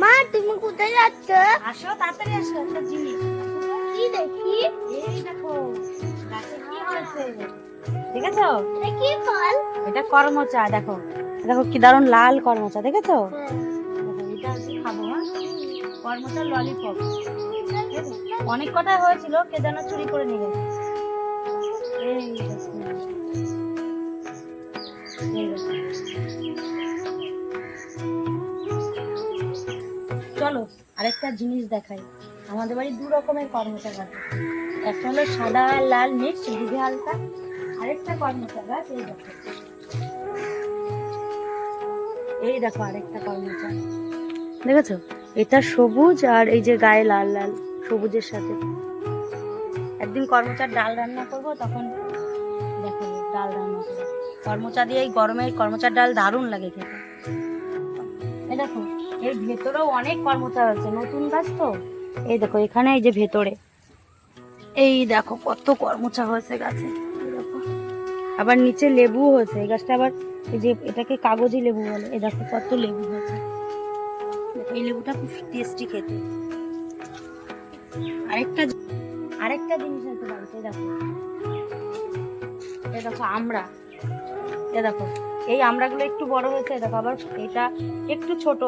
মা তুমি কোথায় যাচ্ছ? আসো তাড়াতাড়ি আসো একটা জিনিস। কি দেখি? এই দেখো গাছে কি হয়েছে? দেখেছ? এটা কি ফল? এটা করমচা দেখো। দেখো কি দারুণ লাল করমচা দেখেছ? হ্যাঁ। এটা খাব হ্যাঁ? করমচা ললিপপ। অনেক কটা হয়েছিল কে যেন চুরি করে নিয়ে গেছে। এই দেখো। এই দেখো। চলো আরেকটা জিনিস দেখাই। আমাদের বাড়ি দু রকমের কর্মচা গাছ। একটা হলো সাদা লাল মিক্স, দুধে হালকা। আরেকটা কর্মচা গাছ এই দেখো। এই দেখো আরেকটা কর্মচা দেখেছ? এটা সবুজ আর এই যে গায়ে লাল লাল, সবুজের সাথে। একদিন কর্মচার ডাল রান্না করব, তখন দেখো ডাল রান্না করব। কর্মচা দিয়ে এই গরমে কর্মচার ডাল দারুণ লাগে খেতে। দেখো, এর ভেতরেও অনেক কর্মচা হয়েছে নতুন গাছ তো। এই দেখো, এখানে এই যে ভেতরে। এই দেখো, কত কর্মচা হয়েছে গাছে। আবার নিচে লেবু হয়েছে, এই গাছটা আবার এই যে এটাকে কাগজি লেবু বলে, এই দেখো কত লেবু হয়েছে। এই লেবুটা খুব টেস্টি খেতে। আরেকটা আরেকটা জিনিস আছে বাড়িতে দেখো। এই দেখো, আমরা। এ দেখো, এই আমড়াগুলো একটু বড় হয়েছে দেখো আবার এটা একটু ছোট।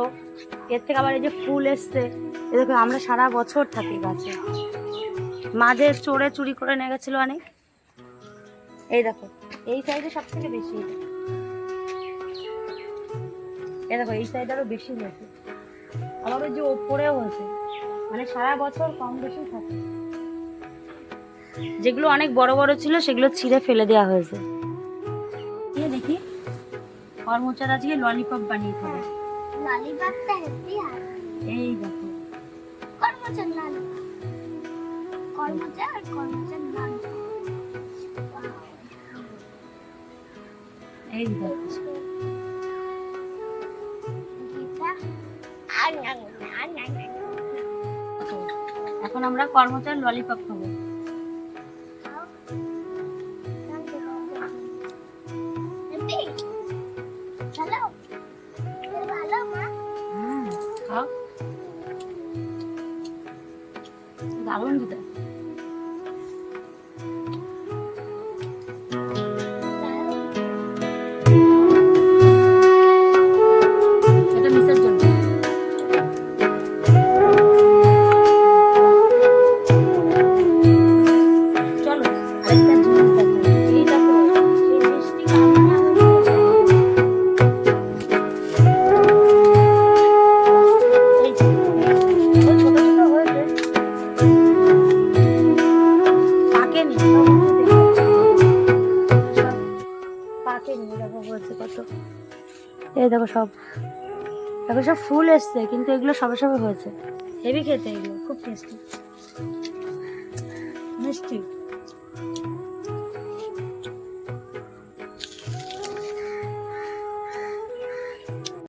এর থেকে আবার এই যে ফুল এসছে, এ দেখো আমরা সারা বছর থাকি গাছে। মাঝে চোরে চুরি করে নিয়ে গেছিল অনেক। এই দেখো, এই সাইডে সব থেকে বেশি এ দেখো, এই সাইড আরও বেশি হয়েছে। আবার ওই যে ওপরেও হয়েছে। মানে সারা বছর কম বেশি থাকে। যেগুলো অনেক বড় বড় ছিল, সেগুলো ছিঁড়ে ফেলে দেওয়া হয়েছে। কর্মচার আজকে ললিপপ বানিয়ে খাবে। ললিপপটা হেভি আর এই দেখো। কর্মচার লাল কর্মচার আর কর্মচার এই দেখো। এখন আমরা কর্মচার ললিপপ খাব। হ্যালো খাও দারুণ দিদা এটা পাকেনি দেখো বলছে কত। এই দেখো সব। এখন সব ফুল এসছে, কিন্তু এগুলো সবে সবে হয়েছে। হেভি খেতে এগুলো, খুব টেস্টি মিষ্টি।